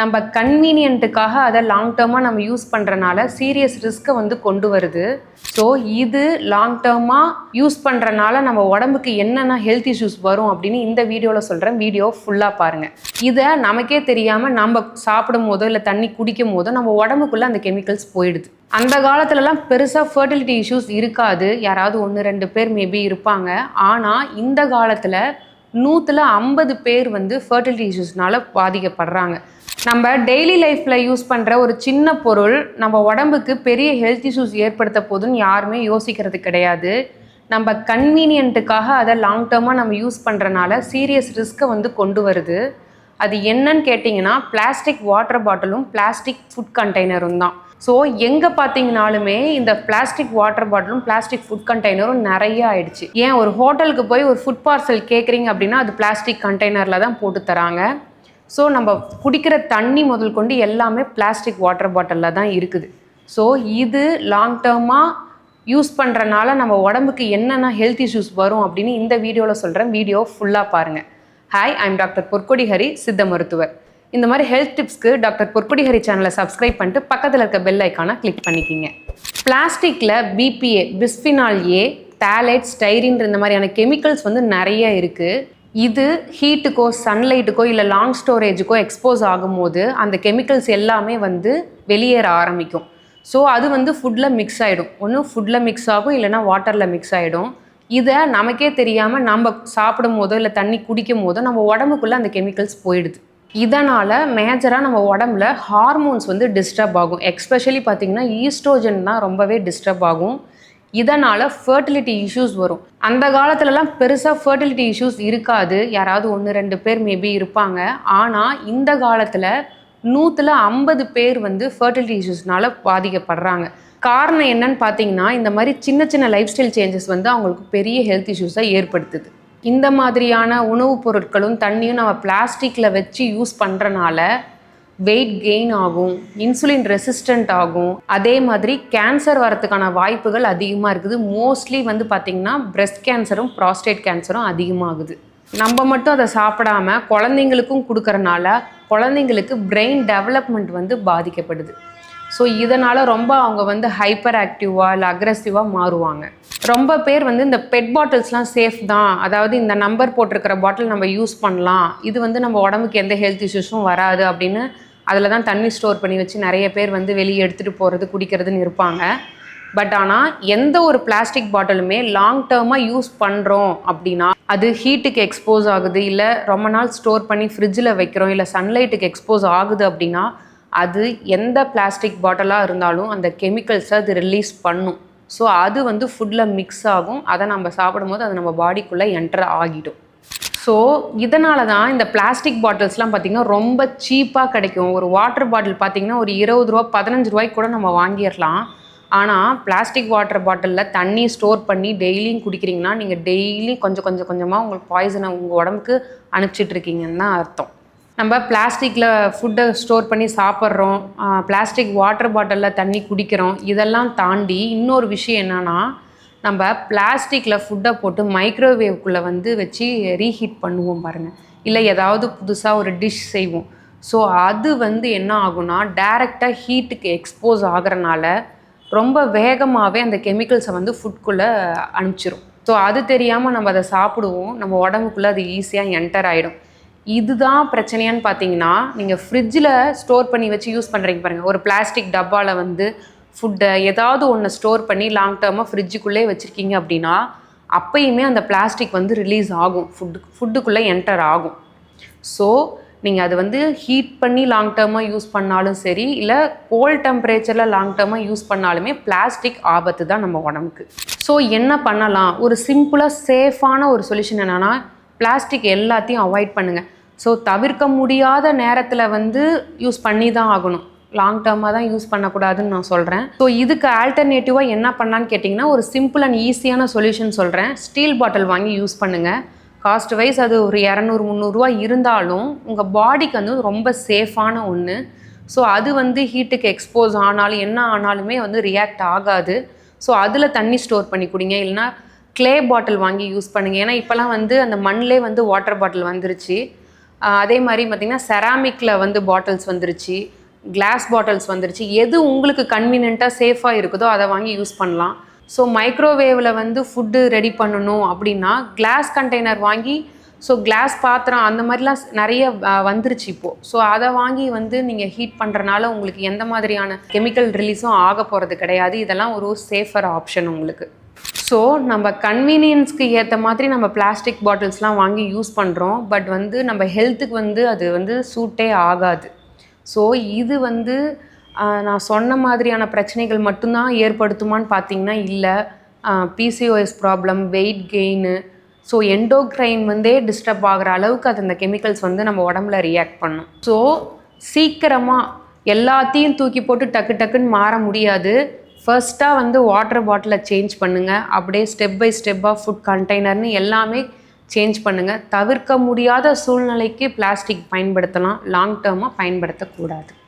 நம்ம கன்வீனியன்ட்டுக்காக அதை லாங் டேர்மாக நம்ம யூஸ் பண்ணுறனால சீரியஸ் ரிஸ்க்கை வந்து கொண்டு வருது. ஸோ இது லாங் டேர்மாக யூஸ் பண்ணுறனால நம்ம உடம்புக்கு என்னென்ன ஹெல்த் இஷ்யூஸ் வரும் அப்படின்னு இந்த வீடியோவில் சொல்கிறேன் வீடியோ ஃபுல்லாக பாருங்கள் இதை நமக்கே தெரியாமல் நம்ம சாப்பிடும் போதோ இல்லை தண்ணி குடிக்கும் போதோ நம்ம உடம்புக்குள்ளே அந்த கெமிக்கல்ஸ் போயிடுது. அந்த காலத்துலலாம் பெருசாக ஃபர்டிலிட்டி இஷ்யூஸ் இருக்காது. யாராவது ஒன்று ரெண்டு பேர் மேபி இருப்பாங்க. ஆனால் இந்த காலத்தில் நூற்றில் ஐம்பது பேர் வந்து ஃபர்டிலிட்டி இஷ்யூஸ்னால பாதிக்கப்படுறாங்க. நம்ம டெய்லி லைஃப்பில் யூஸ் பண்ணுற ஒரு சின்ன பொருள் நம்ம உடம்புக்கு பெரிய ஹெல்த் இஷ்யூஸ் ஏற்படுத்த போதுன்னு யாருமே யோசிக்கிறது கிடையாது. நம்ம கன்வீனியன்ட்டுக்காக அதை லாங் டேர்மாக நம்ம யூஸ் பண்ணுறனால சீரியஸ் ரிஸ்க்கை வந்து கொண்டு வருது. அது என்னன்னு கேட்டிங்கன்னா பிளாஸ்டிக் வாட்டர் பாட்டிலும் பிளாஸ்டிக் ஃபுட் கண்டெய்னரும் தான். ஸோ எங்கே பார்த்தீங்கனாலுமே இந்த பிளாஸ்டிக் வாட்டர் பாட்டிலும் பிளாஸ்டிக் ஃபுட் கண்டெய்னரும் நிறைய ஆயிடுச்சு. ஏன் ஒரு ஹோட்டலுக்கு போய் ஒரு ஃபுட் பார்சல் கேட்குறீங்க அப்படின்னா அது பிளாஸ்டிக் கண்டெய்னரில் தான் போட்டு தராங்க. ஸோ நம்ம குடிக்கிற தண்ணி முதல் கொண்டு எல்லாமே பிளாஸ்டிக் வாட்டர் பாட்டிலில் தான் இருக்குது. ஸோ இது லாங் டேர்மாக யூஸ் பண்ணுறனால நம்ம உடம்புக்கு என்னென்ன ஹெல்த் இஷ்யூஸ் வரும் அப்படின்னு இந்த வீடியோவில் சொல்கிறேன் வீடியோ ஃபுல்லாக பாருங்கள் hi I'm doctor Porkodi Hari சித்த மருத்துவர் இந்த மாதிரி ஹெல்த் டிப்ஸ்க்கு டாக்டர் பொற்கொடி ஹரி சேனலை சப்ஸ்கிரைப் பண்ணிட்டு பக்கத்தில் இருக்க பெல் ஐக்கானை கிளிக் பண்ணிக்கிங்க. பிளாஸ்டிக்கில் BPA bisphenol A daylight styrene இந்த மாதிரியான கெமிக்கல்ஸ் வந்து நிறைய இருக்குது இது ஹீட்டுக்கோ சன்லைட்டுக்கோ இல்லை லாங் ஸ்டோரேஜுக்கோ எக்ஸ்போஸ் ஆகும்போது அந்த கெமிக்கல்ஸ் எல்லாமே வந்து வெளியேற ஆரம்பிக்கும். ஸோ அது வந்து ஃபுட்டில் மிக்ஸ் ஆகிடும் ஒன்று ஃபுட்டில் மிக்ஸ் ஆகும் இல்லைனா வாட்டரில் மிக்ஸ் ஆகிடும் இதை நமக்கே தெரியாமல் நம்ம சாப்பிடும் போதோ இல்லை தண்ணி குடிக்கும் போதோ நம்ம உடம்புக்குள்ளே அந்த கெமிக்கல்ஸ் போயிடுது. இதனால் மேஜராக நம்ம உடம்புல ஹார்மோன்ஸ் வந்து டிஸ்டர்ப் ஆகும். எக்ஸ்பெஷலி பார்த்திங்கன்னா ஈஸ்ட்ரோஜன் தான் ரொம்பவே டிஸ்டர்ப் ஆகும். இதனால் ஃபர்டிலிட்டி இஷ்யூஸ் வரும். அந்த காலத்துலலாம் பெருசாக ஃபர்டிலிட்டி இஷ்யூஸ் இருக்காது. யாராவது ஒன்று ரெண்டு பேர் மேபி இருப்பாங்க. ஆனால் இந்த காலத்தில் நூற்றில் ஐம்பது பேர் வந்து ஃபர்டிலிட்டி இஷ்யூஸ்னால பாதிக்கப்படுறாங்க. காரணம் என்னன்னு பார்த்தீங்கன்னா இந்த மாதிரி சின்ன சின்ன லைஃப் ஸ்டைல் சேஞ்சஸ் வந்து அவங்களுக்கு பெரிய ஹெல்த் இஷ்யூஸை ஏற்படுத்துது. இந்த மாதிரியான உணவுப் பொருட்களும் தண்ணியும் நம்ம பிளாஸ்டிக்கில் வச்சு யூஸ் பண்ணுறனால வெயிட் கெயின் ஆகும் இன்சுலின் ரெசிஸ்டண்ட் ஆகும். அதே மாதிரி கேன்சர் வரத்துக்கான வாய்ப்புகள் அதிகமாக இருக்குது. மோஸ்ட்லி வந்து பார்த்திங்கன்னா breast கேன்சரும் ப்ராஸ்டேட் கேன்சரும் அதிகமாகுது. நம்ம மட்டும் அதை சாப்பிடாம குழந்தைங்களுக்கும் கொடுக்கறனால குழந்தைங்களுக்கு பிரெயின் டெவலப்மெண்ட் வந்து பாதிக்கப்படுது. ஸோ இதனால் ரொம்ப அவங்க வந்து ஹைப்பர் ஆக்டிவாக இல்லை அக்ரெசிவாக மாறுவாங்க. ரொம்ப பேர் வந்து இந்த பெட் பாட்டில்ஸ்லாம் சேஃப் தான். அதாவது இந்த நம்பர் போட்டிருக்கிற பாட்டில் நம்ம யூஸ் பண்ணலாம். இது வந்து நம்ம உடம்புக்கு எந்த ஹெல்த் இஷ்யூஸும் வராது அப்படின்னு அதில் தான் தண்ணி ஸ்டோர் பண்ணி வச்சு நிறைய பேர் வந்து வெளியே எடுத்துகிட்டு போகிறது குடிக்கிறதுன்னு இருப்பாங்க. பட் ஆனால் எந்த ஒரு பிளாஸ்டிக் பாட்டிலுமே லாங் டேர்மாக யூஸ் பண்ணுறோம் அப்படின்னா அது ஹீட்டுக்கு எக்ஸ்போஸ் ஆகுது இல்லை ரொம்ப நாள் ஸ்டோர் பண்ணி ஃப்ரிட்ஜில் வைக்கிறோம் இல்லை சன்லைட்டுக்கு எக்ஸ்போஸ் ஆகுது அப்படின்னா அது எந்த பிளாஸ்டிக் பாட்டிலாக இருந்தாலும் அந்த கெமிக்கல்ஸை அது ரிலீஸ் பண்ணும். ஸோ அது வந்து ஃபுட்டில் மிக்ஸ் ஆகும். அதை நம்ம சாப்பிடும்போது அது நம்ம பாடிக்குள்ளே என்டர் ஆகிடும். ஸோ இதனால தான் இந்த பிளாஸ்டிக் பாட்டில்ஸ்லாம் பார்த்திங்கன்னா ரொம்ப சீப்பாக கிடைக்கும். ஒரு வாட்டர் பாட்டில் பார்த்திங்கன்னா ஒரு இருபது ரூபா பதினஞ்சு ரூபாய்க்கு கூட நம்ம வாங்கிடலாம். ஆனால் பிளாஸ்டிக் வாட்டர் பாட்டிலில் தண்ணி ஸ்டோர் பண்ணி டெய்லியும் குடிக்கிறீங்கன்னா நீங்கள் டெய்லி கொஞ்சம் கொஞ்சம் கொஞ்சமாக உங்களுக்கு பாய்சனை உங்கள் உடம்புக்கு அனுப்பிச்சிட்ருக்கீங்கன்னு தான் அர்த்தம். நம்ம பிளாஸ்டிக்கில் ஃபுட்டை ஸ்டோர் பண்ணி சாப்பிட்றோம். பிளாஸ்டிக் வாட்டர் பாட்டிலில் தண்ணி குடிக்கிறோம். இதெல்லாம் தாண்டி இன்னொரு விஷயம் என்னென்னா நம்ம பிளாஸ்டிக்கில் ஃபுட்டை போட்டு மைக்ரோவேவ்குள்ளே வந்து வச்சு ரீஹீட் பண்ணுவோம் பாருங்கள் இல்லை ஏதாவது புதுசாக ஒரு டிஷ் செய்வோம். ஸோ அது வந்து என்ன ஆகும்னா டைரெக்டாக ஹீட்டுக்கு எக்ஸ்போஸ் ஆகிறனால ரொம்ப வேகமாகவே அந்த கெமிக்கல்ஸை வந்து ஃபுட்குள்ளே அனுப்பிச்சிரும். ஸோ அது தெரியாமல் நம்ம அதை சாப்பிடுவோம். நம்ம உடம்புக்குள்ளே அது ஈஸியாக என்டர் ஆகிடும் இதுதான் பிரச்சனையான்னு பார்த்தீங்கன்னா நீங்கள் ஃப்ரிட்ஜில் ஸ்டோர் பண்ணி வச்சு யூஸ் பண்ணுறீங்க பாருங்கள் ஒரு பிளாஸ்டிக் டப்பாவில் வந்து ஃபுட்டை ஏதாவது ஒன்று ஸ்டோர் பண்ணி லாங் டேர்மாக ஃப்ரிட்ஜுக்குள்ளே வச்சுருக்கீங்க அப்படின்னா அப்பயுமே அந்த பிளாஸ்டிக் வந்து ரிலீஸ் ஆகும். ஃபுட்டு ஃபுட்டுக்குள்ளே என்டர் ஆகும். ஸோ நீங்கள் அது வந்து ஹீட் பண்ணி லாங் டேர்மாக யூஸ் பண்ணாலும் சரி இல்லை கோல்ட் டெம்பரேச்சரில் லாங் டேர்மாக யூஸ் பண்ணாலுமே பிளாஸ்டிக் ஆபத்து தான் நம்ம உடம்புக்கு. ஸோ என்ன பண்ணலாம்? ஒரு சிம்பிளாக சேஃபான ஒரு சொல்யூஷன் என்னென்னா பிளாஸ்டிக் எல்லாத்தையும் அவாய்ட் பண்ணுங்கள் ஸோ தவிர்க்க முடியாத நேரத்தில் வந்து யூஸ் பண்ணி தான் ஆகணும் லாங் டேர்மாக தான் யூஸ் பண்ணக்கூடாதுன்னு நான் சொல்கிறேன் ஸோ இதுக்கு ஆல்டர்னேட்டிவாக என்ன பண்ணான்னு கேட்டிங்கன்னா ஒரு சிம்பிள் அண்ட் ஈஸியான சொல்யூஷன் சொல்கிறேன் ஸ்டீல் பாட்டில் வாங்கி யூஸ் பண்ணுங்கள் காஸ்ட் வைஸ் அது ஒரு இரநூறு முந்நூறுரூவா இருந்தாலும் உங்கள் பாடிக்கு வந்து ரொம்ப சேஃபான ஒன்று ஸோ அது வந்து ஹீட்டுக்கு எக்ஸ்போஸ் ஆனாலும் என்ன ஆனாலுமே வந்து ரியாக்ட் ஆகாது. ஸோ அதில் தண்ணி ஸ்டோர் பண்ணி குடிங்க. இல்லைன்னா க்ளே பாட்டில் வாங்கி யூஸ் பண்ணுங்க. ஏன்னா இப்போலாம் வந்து அந்த மண்ணிலே வந்து வாட்டர் பாட்டில் வந்துருச்சு. அதே மாதிரி பார்த்தீங்கன்னா செராமிக்கில் வந்து பாட்டில்ஸ் வந்துருச்சு. கிளாஸ் பாட்டில்ஸ் வந்துருச்சு. எது உங்களுக்கு கன்வீனியண்ட்டாக சேஃபாக இருக்குதோ அதை வாங்கி யூஸ் பண்ணலாம். ஸோ மைக்ரோவேவில் வந்து ஃபுட்டு ரெடி பண்ணணும் அப்படின்னா கிளாஸ் கண்டெய்னர் வாங்கி ஸோ கிளாஸ் பாத்திரம் அந்த மாதிரிலாம் ஸ்- நிறைய வந்துருச்சு இப்போது ஸோ அதை வாங்கி வந்து நீங்கள் ஹீட் பண்ணுறனால உங்களுக்கு எந்த மாதிரியான கெமிக்கல் ரிலீஸும் ஆக போகிறது கிடையாது. இதெல்லாம் ஒரு சேஃபர் ஆப்ஷன் உங்களுக்கு. ஸோ நம்ம கன்வீனியன்ஸ்க்கு ஏற்ற மாதிரி நம்ம பிளாஸ்டிக் பாட்டில்ஸ்லாம் வாங்கி யூஸ் பண்ணுறோம் பட் வந்து நம்ம ஹெல்த்துக்கு வந்து அது வந்து சூட்டே ஆகாது. ஸோ இது வந்து நான் சொன்ன மாதிரியான பிரச்சனைகள் மட்டும்தான் ஏற்படுத்துமான்னு பார்த்தீங்கன்னா இல்லை. PCOS problem weight gain so endocrine வந்தே டிஸ்டர்ப் ஆகிற அளவுக்கு அது அந்த கெமிக்கல்ஸ் வந்து நம்ம உடம்புல ரியாக்ட் பண்ணும். ஸோ சீக்கிரமாக எல்லாத்தையும் தூக்கி போட்டு டக்கு டக்குன்னு மாற முடியாது. ஃபர்ஸ்ட்டாக வந்து வாட்டர் பாட்டிலை சேஞ்ச் பண்ணுங்கள் அப்படியே ஸ்டெப் பை ஸ்டெப்பாக ஃபுட் கண்டெய்னர்னு எல்லாமே சேஞ்ச் பண்ணுங்கள் தவிர்க்க முடியாத சூழ்நிலைக்கு பிளாஸ்டிக் பயன்படுத்தலாம். லாங் டேர்மாக பயன்படுத்தக்கூடாது.